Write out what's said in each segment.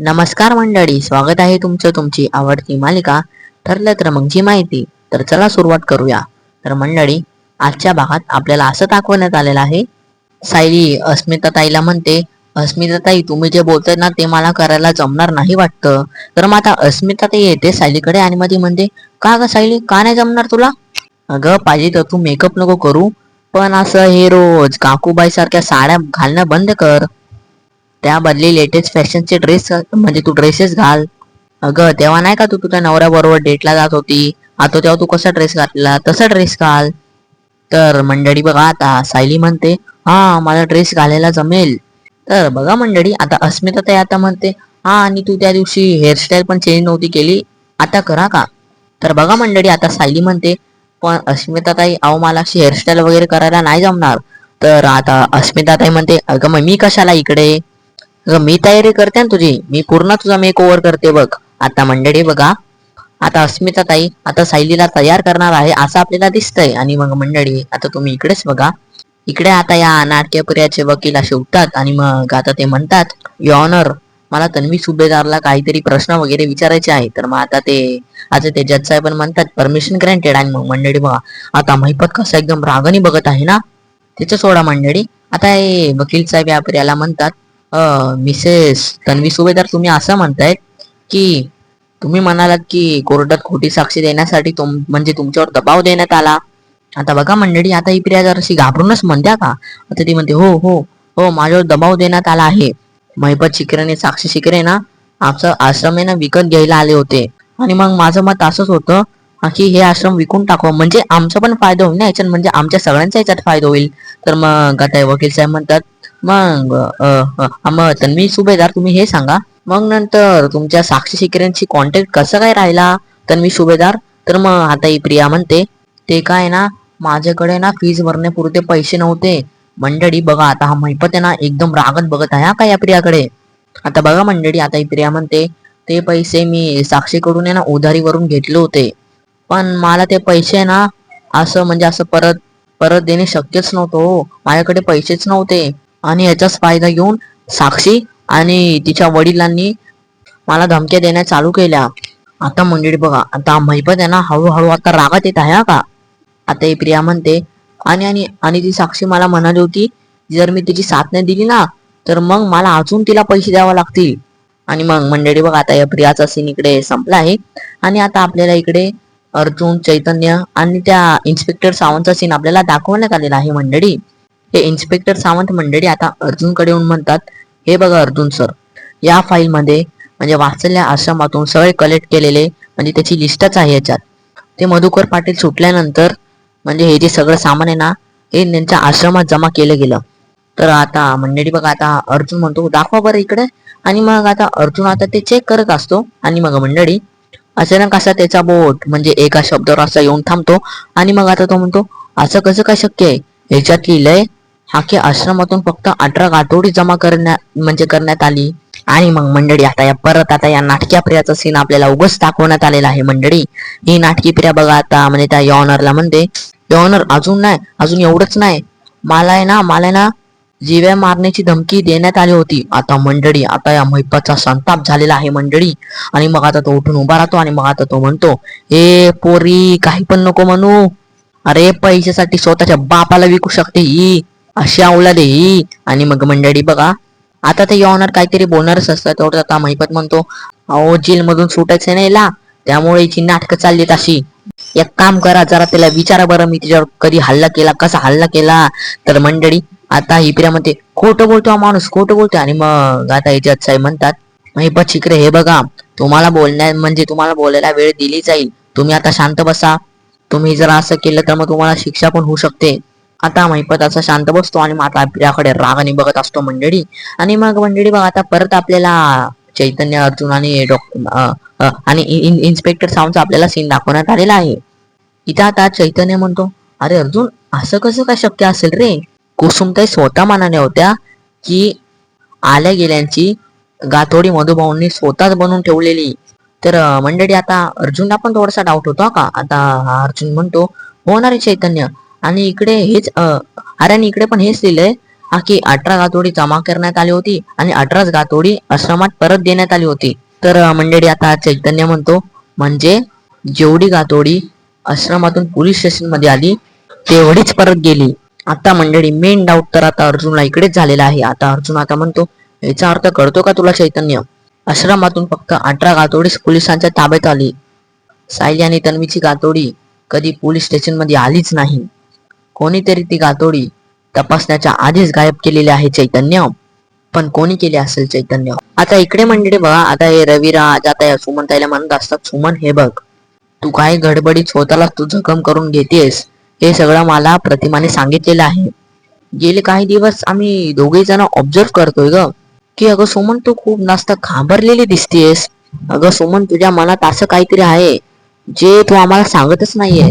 नमस्कार मंडळी स्वागत आहे तुमचं तुमची आवडती मालिका ठरलं तर मगची माहिती. तर चला सुरुवात करूया. तर मंडळी आजच्या भागात आपल्याला असं दाखवण्यात आलेलं आहे सायली अस्मिताताईला म्हणते अस्मिताताई तुम्ही जे बोलताय ना ते मला करायला जमणार नाही वाटतं. तर मग आता अस्मिता ताई येते सायलीकडे आणि मध्ये म्हणते का ग सायली का नाही जमणार तुला? अगं पाहिजे तर तू मेकअप नको करू पण असं हे रोज काकूबाई सारख्या साड्या घालणं बंद कर. त्याबदली लेटेस्ट फॅशनचे ड्रेस म्हणजे तू ड्रेसेस घाल. अगं तेव्हा नाही का तू तुझ्या नवऱ्याबरोबर डेटला जात होती? आता तेव्हा तू कसा ड्रेस घातला? तसा ड्रेस घाल. तर मंडळी बघा आता सायली म्हणते हा मला ड्रेस घालायला जमेल. तर बघा मंडळी आता अस्मिता ताई आता म्हणते हा आणि तू त्या दिवशी हेअरस्टाईल पण चेंज नव्हती केली. आता करा का? तर बघा मंडळी आता सायली म्हणते पण अस्मिता ताई अहो मला अशी हेअरस्टाईल वगैरे करायला नाही जमणार. तर आता अस्मिता ताई म्हणते अगं मग मी कशाला इकडे? मी तयारी करते ना तुझी. मी पूर्ण तुझा मेक ओव्हर करते बघ. आता मंडळी बघा. आता अस्मिता ताई आता सायलीला तयार करणार आहे असं आपल्याला दिसतंय. आणि मग मंडळी आता तुम्ही इकडेच बघा. इकडे आता या नाट्यप्रियाचे वकील असे उठतात आणि मग आता ते म्हणतात यॉनर मला तन्वी सुभेदारला काहीतरी प्रश्न वगैरे विचारायचे आहे तर मग आता ते आता ते जज साहेब म्हणतात परमिशन ग्रँटेड आणि मग मंडळी बघा आता महिपत कसं एकदम रागाने बघत आहे ना? त्याचं सोडा मंडळी. आता हे वकील साहेब या प्रियाला म्हणतात मिसेस तन्वी सुभेदार तुम्ही असं म्हणताय की तुम्ही म्हणालात की कोर्टात खोटी साक्षी देण्यासाठी तुम म्हणजे तुमच्यावर दबाव देण्यात आला. आता बघा मंडळी आता ही प्रिया जराशी घाबरूनच म्हणत्या का? आता ती म्हणते हो हो हो माझ्यावर दबाव देण्यात आला आहे. महिपत शिकरेने साक्षी शिकरे ना आमचं आश्रम आहे ना विकत घ्यायला आले होते. आणि मग माझं मत असंच होतं की हे आश्रम विकून टाकू म्हणजे आमचा पण फायदा होईल ना याच्यात म्हणजे आमच्या सगळ्यांचा याच्यात फायदा होईल. तर मग आता वकील साहेब म्हणतात मग अ, अ, मग तन्वी सुभेदार तुम्ही हे सांगा. मग नंतर तुमच्या साक्षी शिकऱ्यांशी कॉन्टॅक्ट कसं काय राहिला तन्वी सुभेदार? तर मग आता ही प्रिया म्हणते ते काय ना माझ्याकडे ना फीज भरण्यापुरते पैसे नव्हते. मंडळी बघा आता हा महिपत आहे ना एकदम रागत बघत आहे हा का या प्रियाकडे? आता बघा मंडळी आता ही प्रिया म्हणते ते पैसे मी साक्षीकडून आहे ना उधारीवरून घेतले होते. पण मला ते पैसे ना असं म्हणजे असं परत परत देणे शक्यच नव्हतं हो. माझ्याकडे पैसेच नव्हते. आणि याचाच फायदा घेऊन साक्षी आणि तिच्या वडिलांनी मला धमक्या देण्या चालू केल्या. आता मंडळी बघा आता महिपत आहे ना हळूहळू आता रागात येत आहे का? आता ही प्रिया म्हणते आणि आणि आणि ती साक्षी मला म्हणाली होती जर मी तिची साथ नाही दिली ना तर मग मला अजून तिला पैसे द्यावे लागतील. आणि मग मंडळी बघा आता या प्रियाचा सीन इकडे संपला आहे. आणि आता आपल्याला इकडे अर्जुन चैतन्य आणि त्या इन्स्पेक्टर सावंतचा सीन आपल्याला दाखवण्यात आलेला आहे मंडळी. हे इन्स्पेक्टर सावंत मंडळी आता अर्जुनकडे येऊन म्हणतात हे बघा अर्जुन सर या फाईलमध्ये म्हणजे वाचलेल्या आश्रमातून सगळे कलेक्ट केलेले म्हणजे त्याची लिस्टच आहे याच्यात. ते मधुकर पाटील सुटल्यानंतर म्हणजे हे जे सगळं सामान आहे ना हे त्यांच्या आश्रमात जमा केलं गेलं. तर आता मंडळी बघा आता अर्जुन म्हणतो दाखवा बरं इकडे. आणि मग आता अर्जुन आता ते चेक करत असतो. आणि मग मंडळी अचानक असा त्याचा बोट म्हणजे एका शब्दावर असा येऊन थांबतो. आणि मग आता तो म्हणतो असं कसं काय शक्य आहे? ह्याच्यात लिहिलंय हाके आश्रमातून फक्त अठरा गाठोडी जमा करण्यात म्हणजे करण्यात आली. आणि मग मंडळी आता या परत आता या नाटक्या प्रियाचा सीन आपल्याला उगच दाखवण्यात आलेला आहे मंडळी. ही नाटकी प्रिया बघा आता म्हणजे त्या यॉनरला म्हणते. यॉनर अजून नाही अजून एवढंच नाही. मला आहे ना मला ना जीव्या मारण्याची धमकी देण्यात आली होती. आता मंडळी आता या महिपाचा संताप झालेला आहे मंडळी. आणि मग आता तो उठून उभा राहतो आणि मग आता तो म्हणतो ए पोरी काही पण नको म्हणू. अरे पैशासाठी स्वतःच्या बापाला विकू शकते ही. अशी अवलादे ही आणि मग मंडळी बघा आता ते ऑनर काहीतरी बोलणारच असतं तेवढं आता महिपत म्हणतो अहो जेल मधून सुटायचं नाही ला त्यामुळे हिची नाटकं चालली अशी. एक काम करा जरा त्याला विचारा बरं मी तिच्यावर कधी हल्ला केला कसा हल्ला केला. तर मंडळी आता ही म्हणते खोटं बोलतो हा माणूस खोटं बोलतो आणि मग आता हिच्यात साहेब म्हणतात महिपत शिकरे हे बघा तुम्हाला बोलण्या म्हणजे तुम्हाला बोलायला वेळ दिली जाईल. तुम्ही आता शांत बसा. तुम्ही जर असं केलं तर मग तुम्हाला शिक्षा पण होऊ शकते. आता महिपत असा शांत बसतो आणि मग आता आपल्याकडे रागाने बघत असतो मंडळी. आणि मग मंडळी बघा आता परत आपल्याला चैतन्य अर्जुन आणि डॉक्टर आणि इन्स्पेक्टर सावंतचा आपल्याला सीन दाखवण्यात आलेला आहे. इथं आता चैतन्य म्हणतो अरे अर्जुन असं कसं काय शक्य असेल रे? कुसुमताई स्वतः मनाने होत्या की आल्या गेल्यांची गाथोडी मधुभाऊंनी स्वतःच बनवून ठेवलेली. तर मंडळी आता अर्जुनला पण थोडासा डाऊट होतो का? आता अर्जुन म्हणतो हो ना रे चैतन्य आणि इकडे हेच अरे आणि इकडे पण हेच लिहिलंय की अठरा गातोडी जमा करण्यात आली होती आणि अठराच गातोडी आश्रमात परत देण्यात आली होती. तर मंडळी आता चैतन्य म्हणतो म्हणजे जेवढी गातोडी आश्रमातून पोलीस स्टेशनमध्ये आली तेवढीच परत गेली. आता मंडळी मेन डाऊट तर आता अर्जुनला इकडेच झालेला आहे. आता अर्जुन आता म्हणतो याचा अर्थ कळतो का तुला चैतन्य? आश्रमातून फक्त अठरा गातोडीच पोलिसांच्या ताब्यात आली. सायली आणि तन्वीची गातोडी कधी पोलीस स्टेशनमध्ये आलीच नाही. कोणीतरी ती गातोडी तपासण्याच्या आधीच गायब केलेली आहे चैतन्य. पण कोणी केले असेल चैतन्य? आता इकडे मंडळी बघा आता हे रविराज आता या सुमन ताईला म्हणत असतात सुमन हे बघ तू काय गडबडीत स्वतःला तू जखम करून घेतेस. हे सगळं मला प्रतिमाने सांगितलेलं आहे. गेले काही दिवस आम्ही दोघे जण ऑब्झर्व करतोय ग. की अगं सुमन तू खूप जास्त घाबरलेली दिसतेस. अगं सुमन तुझ्या मनात असं काहीतरी आहे. जे तू आम्हाला सांगतच नाहीये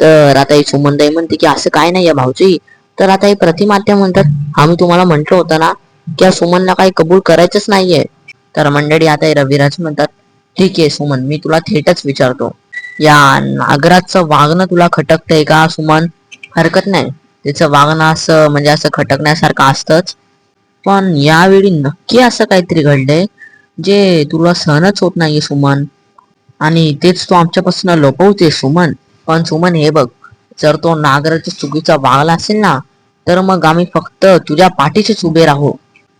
तर आता ही सुमनताई म्हणते की असं काय नाहीये भाऊजी? तर आता हे प्रतिमात्या म्हणतात आम्ही तुम्हाला म्हंटल होतं ना की या सुमनला काही कबूल करायचंच नाहीये. तर मंडळी आता हे रविराज म्हणतात ठीक आहे सुमन मी तुला थेटच विचारतो. या नागराजचं वागणं तुला खटकतंय का सुमन? हरकत नाही. त्याचं वागणं असं म्हणजे असं खटकण्यासारखं असतंच. पण यावेळी नक्की असं काहीतरी घडलंय जे तुला सहनच होत नाहीये सुमन. आणि तेच तू आमच्यापासून लपवते सुमन. पण सुमन हे बघ जर तो नागराच्या चुकीचा वागला असेल ना तर मग आम्ही फक्त तुझ्या पाठीशीच उभे राहू.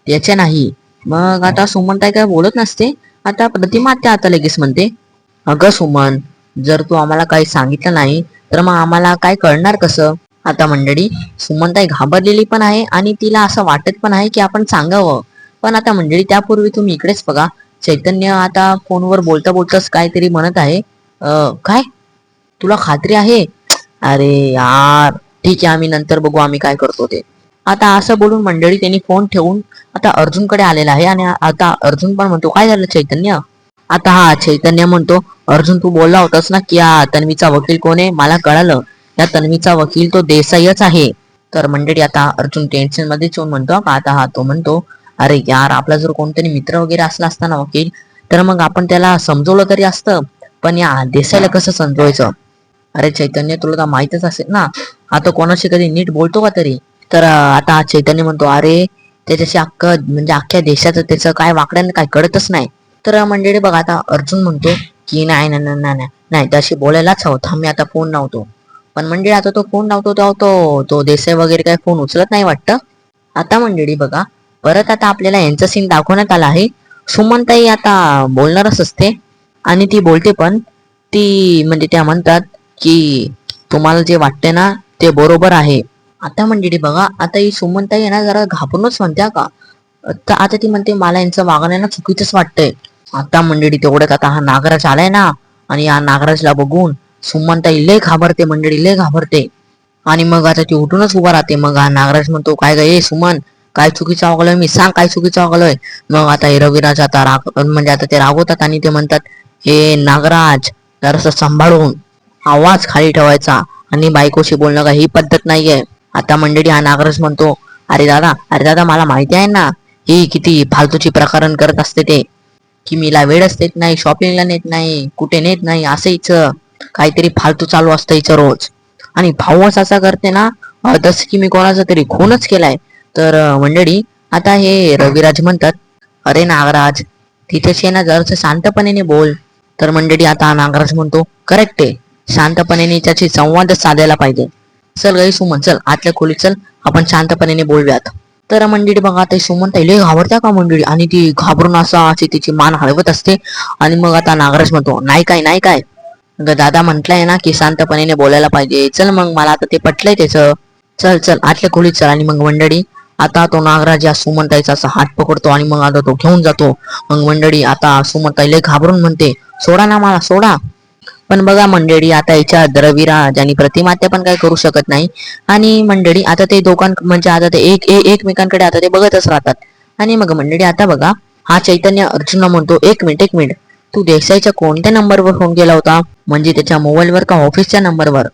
त्याचे नाही. मग आता सुमन काय काय बोलत नसते? आता प्रतिमा त्या आता लगेच म्हणते अगं सुमन जर तू आम्हाला काही सांगितलं नाही तर मग आम्हाला काय कळणार कसं? आता मंडळी सुमनताई घाबरलेली पण आहे आणि तिला असं वाटत पण आहे की आपण सांगावं. पण आता मंडळी त्यापूर्वी तुम्ही इकडेच बघा. चैतन्य आता फोनवर बोलता बोलताच काहीतरी म्हणत आहे. काय? तुला खात्री आहे? अरे यार ठीक आहे आम्ही नंतर बघू आम्ही काय करतो ते. आता असं बोलून मंडळी त्यांनी फोन ठेवून आता अर्जुनकडे आलेला आहे आणि आता अर्जुन पण म्हणतो काय झालं चैतन्य? आता हा चैतन्य म्हणतो अर्जुन तू बोलला होतास ना की हा तन्वीचा वकील कोण आहे? मला कळालं. या तन्वीचा वकील तो देसाईच आहे. तर मंडळी आता अर्जुन टेन्शन मध्येच येऊन म्हणतो का आता हा तो म्हणतो अरे यार आपला जर कोणतरी मित्र वगैरे असला असता ना वकील तर मग आपण त्याला समजवलं तरी असतं. पण या देसाईला कसं समजवायचं? अरे चैतन्य तुला तर माहीतच असेल ना. आता कोणाशी कधी नीट बोलतो का तरी? तर आता चैतन्य म्हणतो अरे त्याच्याशी अख्खं म्हणजे अख्ख्या देशाचं त्याचं काय वाकड्यानं काय कळतच नाही. तर मंडळी बघा आता अर्जुन म्हणतो की नाही नाही नाही नाही, नाही नाही त्याशी बोलायलाच हवं. थांब मी आता फोन लावतो. पण मंडळी आता तो फोन लावतो तेव्हा तो तो देसाई वगैरे काय फोन उचलत नाही वाटतं. आता मंडळी बघा परत आता आपल्याला यांचं सीन दाखवण्यात आला आहे. सुमनताई आता बोलणारच असते आणि ती बोलते पण ती म्हणजे त्या म्हणतात की तुम्हाला जे वाटते ना ते बरोबर आहे. आता मंडळी बघा आता ही सुमनताई ना जरा घाबरूनच म्हणत्या का? तर आता ती म्हणते मला यांचं वागणं चुकीचंच वाटतंय. आता मंडळी तेवढ्यात आता हा नागराज आलाय ना आणि या नागराजला बघून सुमनताई लय घाबरते मंडळी लय घाबरते. आणि मग आता ती उठूनच उभा राहते. मग हा नागराज म्हणतो काय ग ए सुमन काय चुकीचं वागलोय मी सांग काय चुकीचं वागलोय. मग आता हे रविराज आता राग म्हणजे आता ते रागवतात आणि ते म्हणतात हे नागराज जरासं सांभाळून आवाज खाली ठेवायचा आणि बायकोशी बोलणं का ही पद्धत नाहीये. आता मंडळी हा नागराज म्हणतो अरे दादा अरे दादा मला माहिती आहे ना ही किती फालतूची प्रकरण करत असते ते. की मीला वेळच देत नाही शॉपिंगला नेत नाही कुठे नेत नाही असं हिचं काहीतरी फालतू चालू असतं हिचं रोज. आणि भाऊच असा करते ना जसं की मी कोणाचा तरी खूनच केलाय. तर मंडळी आता हे रविराज म्हणतात अरे नागराज तिथेच आहे ना जरासं शांतपणे बोल. तर मंडळी आता नागराज म्हणतो करेक्ट आहे. शांतपणे त्याची संवादच साधायला पाहिजे. चल गई सुमन चल आतल्या खोलीत चल आपण शांतपणे बोलूयात. तर मंडळी बघा आता सुमन ताई लई घाबरत्या का मंडळी? आणि ती घाबरून असं अशी तिची मान हलवत असते. आणि मग आता नागराज म्हणतो नाही काय नाही काय. दादा म्हटलंय ना की शांतपणे बोलायला पाहिजे. चल मग मला आता ते पटलंय त्याचं. चल चल आतल्या खोलीत चल. आणि मग मंडळी आता तो नागराज या सुमनताईचा असा हात पकडतो आणि मग आता तो घेऊन जातो. मग मंडळी आता सुमनताई लय घाबरून म्हणते सोडा ना मला सोडा. पण बघा मंडळी आता याच्यात द्रविराज आणि प्रतिमात्या पण काही करू शकत नाही. आणि मंडळी आता ते दोघां म्हणजे आता ते एक एकमेकांकडे आता ते बघतच राहतात. आणि मग मंडळी आता बघा हा चैतन्य अर्जुनला म्हणतो एक मिनिट एक मिनिट. तू देसाईच्या कोणत्या नंबरवर फोन केला होता? म्हणजे त्याच्या मोबाईलवर का ऑफिसच्या नंबरवर?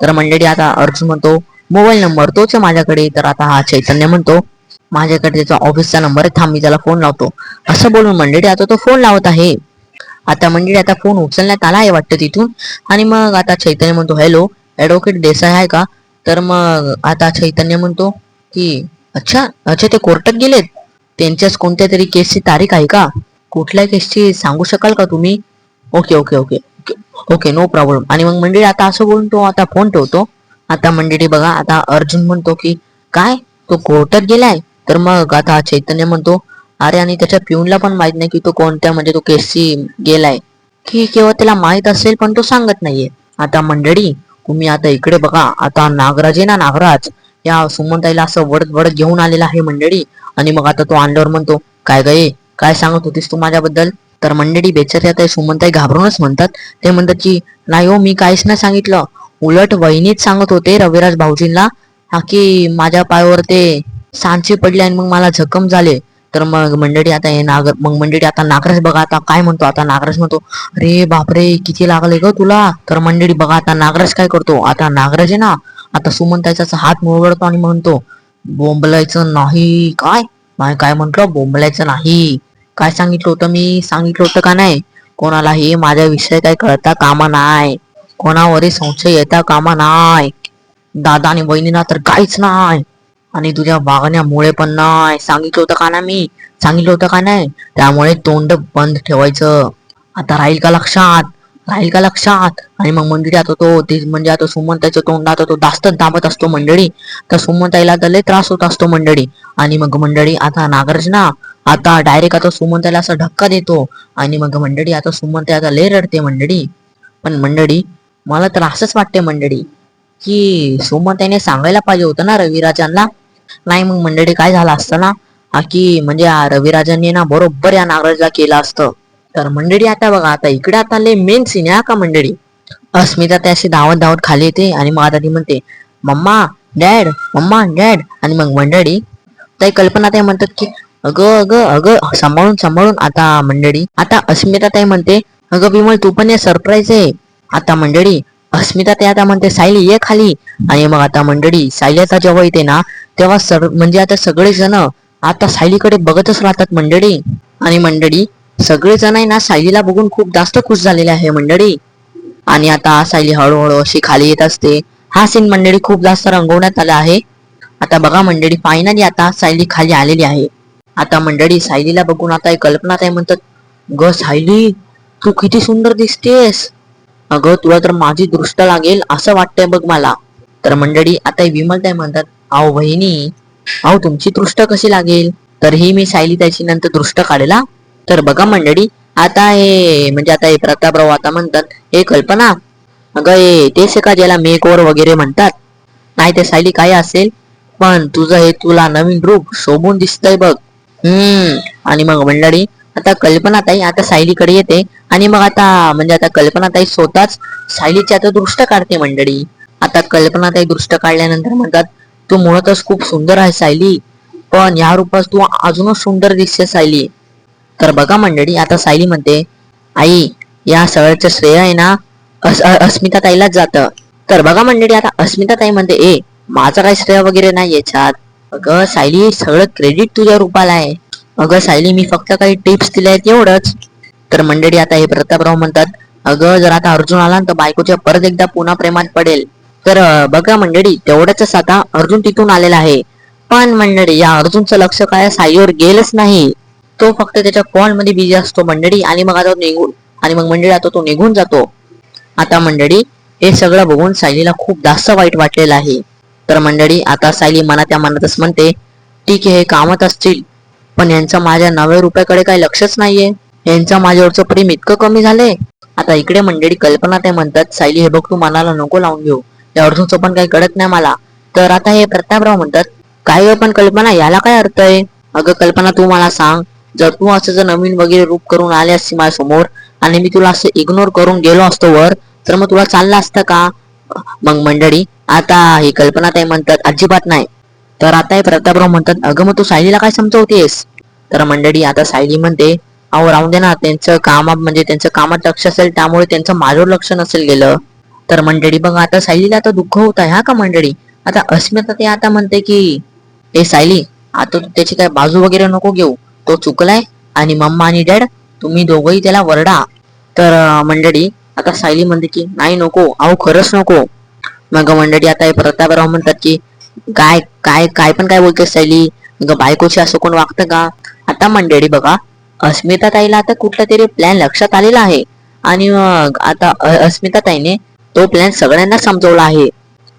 तर मंडळी आता अर्जुन म्हणतो मोबाईल नंबर तोच आहे माझ्याकडे. तर आता हा चैतन्य म्हणतो माझ्याकडे त्याचा ऑफिसचा नंबर आहे थांब मी त्याला फोन लावतो. असं बोलून मंडळी आता तो फोन लावत आहे. आता मंडळी आता फोन उचलण्यात आला आहे वाटतं तिथून. आणि मग आता चैतन्य म्हणतो हॅलो ऍडव्होकेट देसाई आहे का? तर मग आता चैतन्य म्हणतो की अच्छा अच्छा ते कोर्टात गेलेत. त्यांच्याच कोणत्या तरी केसची तारीख आहे का? कुठल्या केसची सांगू शकाल का तुम्ही? Okay okay okay okay no problem आणि मग मंडळी आता असं बोलून तो आता फोन ठेवतो. आता मंडळी बघा आता अर्जुन म्हणतो की काय? तो कोर्टात गेलाय? तर मग आता चैतन्य म्हणतो अरे आणि त्याच्या पिऊनला पण माहीत नाही की तो कोणत्या म्हणजे तो केसची गेलाय. की केव्हा त्याला माहीत असेल पण तो सांगत नाहीये. आता मंडळी तुम्ही आता इकडे बघा आता नागराज आहे ना नागराज? या सुमंताईला असं वडत वडत घेऊन आलेला आहे मंडळी. आणि मग आता तो आणल्यावर म्हणतो काय गे काय सांगत होतीस तू माझ्याबद्दल? तर मंडळी बेचारी आता सुमनताई घाबरूनच म्हणतात. ते म्हणतात की नाही हो मी काहीच नाही सांगितलं. उलट वहिनीच सांगत होते रविराज भाऊजींना हा की माझ्या पायावर ते सांचे पडले आणि मग मला जखम झाले. तर मग मंडळी आता हे नागर मग मंडळी आता नागराज बघा आता काय म्हणतो आता नागराज म्हणतो अरे बापरे किती लागले ग तुला. तर मंडळी बघा आता नागराज काय करतो आता नागराज आहे ना आता सुमंताचा हात मुरगडतो आणि म्हणतो बोंबलायचं नाही काय? नाही काय म्हंटल? बोंबलायचं नाही. काय सांगितलं होतं मी? सांगितलं होतं का नाही? कोणालाही माझ्या विषय काय कळता? कामा नाही कोणावरही संशय येता कामा नाही दादा आणि बहिणीला तर काहीच नाही आणि तुझ्या वागण्यामुळे पण नाही सांगितलं होतं का ना मी? सांगितलं होतं का नाही? त्यामुळे तोंड बंद ठेवायचं. आता राहील का लक्षात? राहील का लक्षात? आणि मग मंडळी आता तो ते म्हणजे आता सुमन तोंडात तो दास्तच दाबत असतो मंडळी. तर सुमंताईला तर लय त्रास होत असतो मंडळी. आणि मग मंडळी आता नागार्जना आता डायरेक्ट आता सुमंताईला असा धक्का देतो. आणि मग मंडळी आता सुमंताई आता लय रडते मंडळी. पण मंडळी मला तर असंच वाटते मंडळी की सोमत्याने सांगायला पाहिजे होतं ना रविराजांना. नाही मग मंडळी काय झालं असतं ना? हा की म्हणजे रविराजांनी ना बरोबर या नागराजला केलं असतं. तर मंडळी आता बघा आता इकडे आता लय मेन सीन आहे का मंडळी? अस्मिता त्याशी धावत धावत खाली येते आणि मग आता ती म्हणते मम्मा डॅड मम्मा डॅड. आणि मग मंडळी ताई कल्पना ताई म्हणतात की अगं अगं अगं सांभाळून सांभाळून आता मंडळी. आता अस्मिता ताई म्हणते अगं विमल तू पण हे सरप्राईज आहे आता मंडळी अस्मिता ते आता म्हणते सायली ये खाली. आणि मग आता मंडळी सायली आता जेव्हा येते ना तेव्हा सर म्हणजे आता सगळे जण आता सायलीकडे बघतच राहतात मंडळी. आणि मंडळी सगळे जण आहे ना सायलीला बघून खूप जास्त खुश झालेले आहे मंडळी. आणि आता सायली हळूहळू अशी खाली येत असते. हा सीन मंडळी खूप जास्त रंगवण्यात आला आहे. आता बघा मंडळी फायनली आता सायली खाली आलेली आहे. आता मंडळी सायलीला बघून आता कल्पना काय म्हणतात ग सायली तू किती सुंदर दिसतेस. अगं तुला तर माझी दृष्ट लागेल असं वाटतंय बघ मला. तर मंडळी आता विमल ताई म्हणतात अहो बहिणी अहो तुमची दृष्ट कशी लागेल? तर ही मी सायली त्याची नंतर दृष्ट काढला. तर बघा मंडळी आता हे म्हणजे आता हे प्रतापराव आता म्हणतात हे कल्पना अगं हे तेच का ज्याला मेकओवर वगैरे म्हणतात? नाही ते सायली काय असेल? पण तुझं हे तुला नवीन रूप शोभून दिसतंय बघ. हम्म आणि मग मंडळी आता कल्पनाताई आता सायलीकडे येते आणि मग आता म्हणजे आता कल्पनाताई स्वतःच सायलीची आता दृष्ट काढते मंडळी. आता कल्पनाताई दृष्ट काढल्यानंतर म्हणतात तू मुळातच खूप सुंदर आहे सायली पण या रूपात तू अजूनच सुंदर दिसते सायली. तर बघा मंडळी आता सायली म्हणते आई या सगळ्याचं श्रेय आहे ना अस अ- अस्मिता ताईलाच जातं. तर बघा मंडळी आता अस्मिता ताई म्हणते ए माझं काही श्रेय वगैरे नाही याच्यात अगं सायली सगळं क्रेडिट तुझ्या रूपाला आहे. अगं सायली मी फक्त काही टिप्स दिल्या आहेत एवढंच. तर मंडळी आता हे प्रतापराव म्हणतात अगं जर आता अर्जुन आला तर बायकोच्या परत एकदा पुन्हा प्रेमात पडेल. तर बघा मंडळी तेवढंच आता अर्जुन तिथून आलेला आहे. पण मंडळी या अर्जुनचं लक्ष काय? साईवर गेलंच नाही. तो फक्त त्याच्या कॉलमध्ये बिझी असतो मंडळी आणि मग आता तो निघून आणि मग मंडळी आता तो निघून जातो. आता मंडळी हे सगळं बघून सायलीला खूप जास्त वाईट वाटलेलं आहे. तर मंडळी आता सायली मनाच्या मनातच म्हणते ठीक आहे हे असतील पण यांचं माझ्या नव्या रुपयाकडे काही लक्षच नाहीये. यांचं माझ्यावरचं प्रेम इतकं कमी झालंय. आता इकडे मंडळी कल्पना ते म्हणतात सायली हे बघ तू मनाला नको लावून घेऊ. या अर्जुनचं पण काही कळत नाही मला. तर आता हे प्रतापराव म्हणतात काय पण कल्पना याला काय अर्थ आहे? अगं कल्पना तू मला सांग. जर तू असं जर नवीन वगैरे रूप करून आले असती माझ्यासमोर आणि मी तुला असं इग्नोर करून गेलो असतो वर तर मग तुला चाललं असतं का? मग मंडळी आता ही कल्पना ते म्हणतात अजिबात नाही. तर आता हे प्रतापराव म्हणतात अगं मग तू सायलीला काय समजवतेस? तर मंडळी आता सायली म्हणते अहो राहून दे ना त्यांचं काम म्हणजे त्यांचं कामात लक्ष असेल त्यामुळे त्यांचं माझं लक्ष नसेल गेलं. तर मंडळी बघा आता सायलीला आता दुःख होत आहे हा का मंडळी? आता अस्मिता ते आता म्हणते की ए सायली आता तू त्याची काय बाजू वगैरे नको घेऊ. तो चुकलाय आणि मम्मा आणि डॅड तुम्ही दोघंही त्याला वरडा. तर मंडळी आता सायली म्हणते की नाही नको अहो खरंच नको. मग मंडळी आता हे प्रतापराव म्हणतात की काय काय काय पण काय बोलते सैली ग असं कोण वागतं का? आता मंडळी बघा अस्मिता ताईला आता कुठला तरी प्लॅन लक्षात आलेला आहे. आणि मग आता अस्मिता ताईने तो प्लॅन सगळ्यांना समजवला आहे.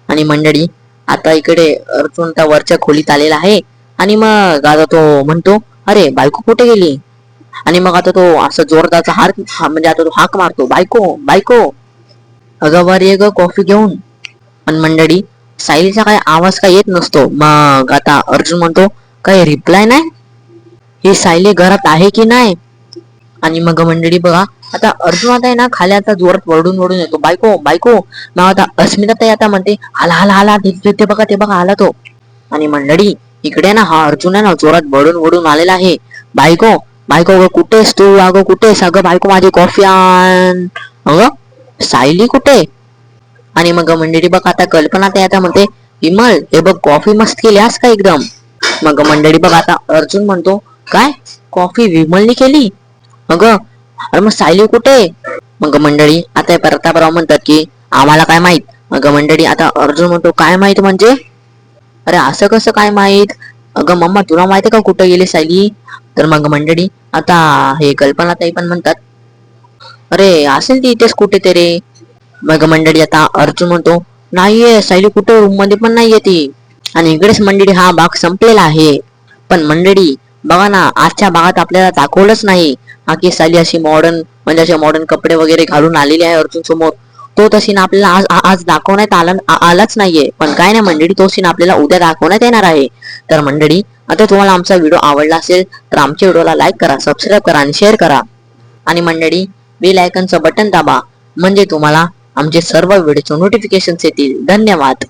आणि मंडळी आता इकडे अर्जुन त्या वरच्या खोलीत आलेला आहे. आणि मग आता तो म्हणतो अरे बायको कुठे गेली? आणि मग आता तो असं जोरदारचा हार हा- म्हणजे आता तो हाक मारतो बायको बायको. अगं वर ये ग कॉफी घेऊन. आणि मंडळी सायलीचा काय आवाज काय येत नसतो. मग आता अर्जुन म्हणतो काही रिप्लाय नाही? ही सायली घरात आहे की नाही? आणि मग मंडळी बघा आता अर्जुन आता आहे ना खाली आता जोरात वरडून वरडून येतो. बायको बायको. मग आता अस्मिता ताई आता म्हणते आला आला आला ते- ते बघा ते बघा आला तो. आणि मंडळी इकडे ना हा अर्जुन आहे ना जोरात वडून वडून आलेला आहे. बायको बायको अगं कुठेस तू? अगं कुठेस? अगं बायको माझी कॉफी आण. अगं सायली कुठे? आणि मग मंडळी बघ आता कल्पना ते आता म्हणते विमल हे बघ कॉफी मस्त केली आज का एकदम? मग मंडळी बघ आता अर्जुन म्हणतो काय? कॉफी विमलनी केली? मग अरे मग सायली कुठे? मग मंडळी आता प्रतापराव म्हणतात की आम्हाला काय माहीत? मग मंडळी आता अर्जुन म्हणतो काय माहीत म्हणजे? अरे असं कसं काय माहीत? अगं मम्मा तुला माहिती का कुठं गेली सायली? तर मग मंडळी आता हे कल्पना ताई पण म्हणतात अरे असेल ती इथेच कुठेतरी. मग मंडळी आता अर्जुन म्हणतो नाहीये सायली कुठं? रूममध्ये पण नाहीये ती. आणि इकडेच मंडळी हा भाग संपलेला आहे. पण मंडळी बघा ना आजच्या भागात आपल्याला दाखवलंच नाही हा की सायली अशी मॉडर्न म्हणजे असे मॉडर्न कपडे वगैरे घालून आलेली आहे अर्जुन समोर. तो तो सीन आपल्याला आज आज दाखवण्यात आला आलाच नाहीये. पण काय नाही मंडळी तो सीन आपल्याला उद्या दाखवण्यात येणार आहे. तर मंडळी आता तुम्हाला आमचा व्हिडिओ आवडला असेल तर आमच्या व्हिडिओला लाईक करा सबस्क्राईब करा आणि शेअर करा. आणि मंडळी बेल आयकनचं बटन दाबा. म्हणजे तुम्हाला आमचे सर्व व्हिडिओचे नोटिफिकेशन येतील. धन्यवाद.